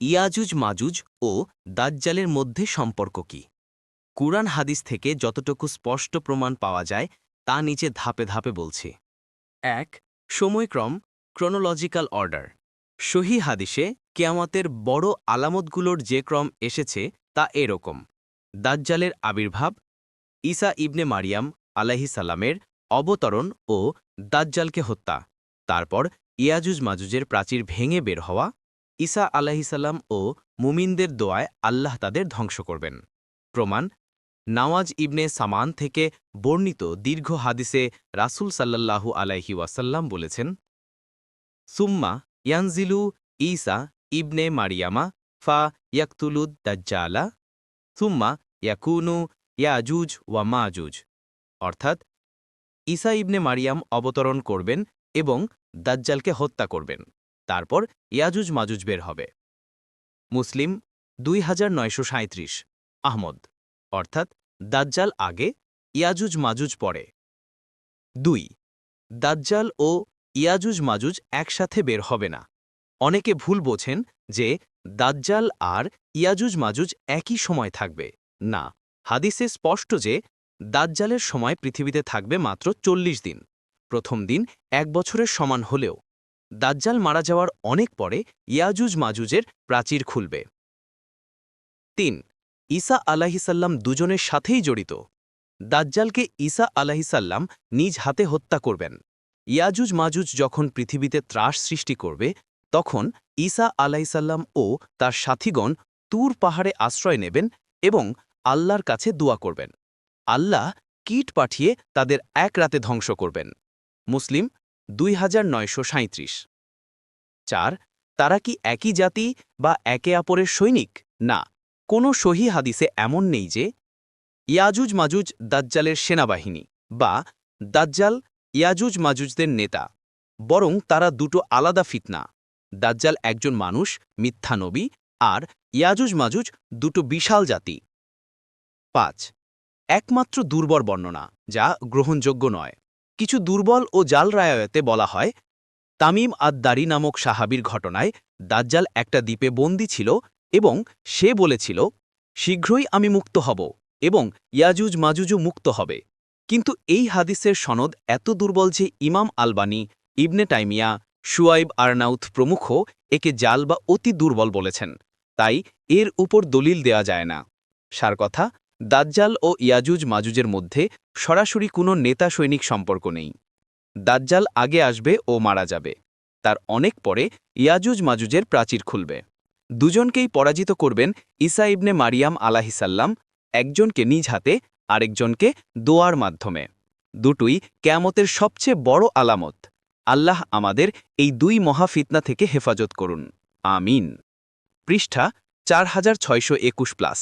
ইয়াজুজ মাজুজ ও দাজ্জালের মধ্যে সম্পর্ক কি? কুরআন হাদিস থেকে যতটুকু স্পষ্ট প্রমাণ পাওয়া যায়, তা নিচে ধাপে ধাপে বলছি। এক, সময়ক্রম ক্রোনোলজিক্যাল অর্ডার সহি হাদিসে কেয়ামতের বড় আলামতগুলোর যে ক্রম এসেছে, তা এরকম। দাজ্জালের আবির্ভাব, ঈসা ইবনে মারিয়াম আলাহিসাল্লামের অবতরণ ও দাজ্জালকে হত্যা। তারপর ইয়াজুজ মাজুজের প্রাচীর ভেঙে বের হওয়া ঈসা আলাহিসাল্লাম ও মুমিনদের দোয়ায় আল্লাহ তাদের ধ্বংস করবেন। প্রমাণ, নওয়াজ ইবনে সামান থেকে বর্ণিত দীর্ঘ হাদিসে রাসূল সাল্লাল্লাহু আলাইহি ওয়াসাল্লাম বলেছেন, সুম্মা ইয়ানজিলু ঈসা ইবনে মারিয়ামা ফা ইয়াকতুলুদ দাজ্জালা, সুম্মা ইয়াকুনু ইয়াজুজ ওয়া মাজুজ। অর্থাৎ, ঈসা ইবনে মারিয়াম অবতরণ করবেন এবং দাজ্জালকে হত্যা করবেন। তারপর ইয়াজুজ মাজুজ বের হবে। মুসলিম দুই আহমদ। অর্থাৎ দাজ্জাল আগে, ইয়াজুজ মাজুজ পরে। দুই, দাজ্জাল ও ইয়াজুজ মাজুজ একসাথে বের হবে না। অনেকে ভুল বোঝেন যে দাজ্জাল আর ইয়াজুজ মাজুজ একই সময় থাকবে। না, হাদিসে স্পষ্ট যে দাজ্জালের সময় পৃথিবীতে থাকবে মাত্র চল্লিশ দিন। প্রথম দিন এক বছরের সমান হলেও। দাজ্জাল মারা যাওয়ার অনেক পরে ইয়াজুজ মাজুজের প্রাচীর খুলবে। তিন, ঈসা আলাহিসাল্লাম দুজনের সাথেই জড়িত। দাজ্জালকে ঈসা আলাহিসাল্লাম নিজ হাতে হত্যা করবেন। ইয়াজুজ মাজুজ যখন পৃথিবীতে ত্রাস সৃষ্টি করবে, তখন ঈসা আলাহিসাল্লাম ও তার সাথীগণ তুর পাহাড়ে আশ্রয় নেবেন এবং আল্লাহর কাছে দোয়া করবেন। আল্লাহ কীট পাঠিয়ে তাদের এক রাতে ধ্বংস করবেন। মুসলিম দুই চার, তারা কি একই জাতি বা একে অপরের সৈনিক? না, কোনো সহি হাদিসে এমন নেই যে ইয়াজুজ মাজুজ দাজ্জালের সেনাবাহিনী বা দাজ্জাল, ইয়াজুজ মাজুজদের নেতা, বরং তারা দুটো আলাদা ফিতনা। দাজ্জাল একজন মানুষ, মিথ্যা নবী, আর ইয়াজুজ মাজুজ দুটো বিশাল জাতি। পাঁচ, একমাত্র দুর্বল বর্ণনা, যা গ্রহণযোগ্য নয়। কিছু দুর্বল ও জাল রায়ায়তে বলা হয়, তামিম আদ-দারি নামক সাহাবির ঘটনায় দাজ্জাল একটা দ্বীপে বন্দী ছিল এবং সে বলেছিল, শীঘ্রই আমি মুক্ত হব এবং ইয়াজুজ মাজুজও মুক্ত হবে। কিন্তু এই হাদিসের সনদ এত দুর্বল যে ইমাম আলবানি, ইবনে টাইমিয়া শুয়াইব আরনাউথ প্রমুখ একে জাল বা অতি দুর্বল বলেছেন। তাই এর উপর দলিল দেয়া যায় না। সার কথা দাজ্জাল ও ইয়াজুজ মাজুজের মধ্যে সরাসরি কোনো নেতা সৈনিক সম্পর্ক নেই। দাজ্জাল আগে আসবে ও মারা যাবে। তার অনেক পরে ইয়াজুজ মাজুজের প্রাচীর খুলবে। দুজনকেই পরাজিত করবেন ইসা ইবনে মারিয়াম আলাহিসাল্লাম একজনকে নিজ হাতে, আরেকজনকে দোয়ার মাধ্যমে। দুটোই কেয়ামতের সবচেয়ে বড় আলামত। আল্লাহ আমাদের এই দুই মহাফিতনা থেকে হেফাজত করুন। আমিন। পৃষ্ঠা চার হাজার ছয়শো একুশ প্লাস।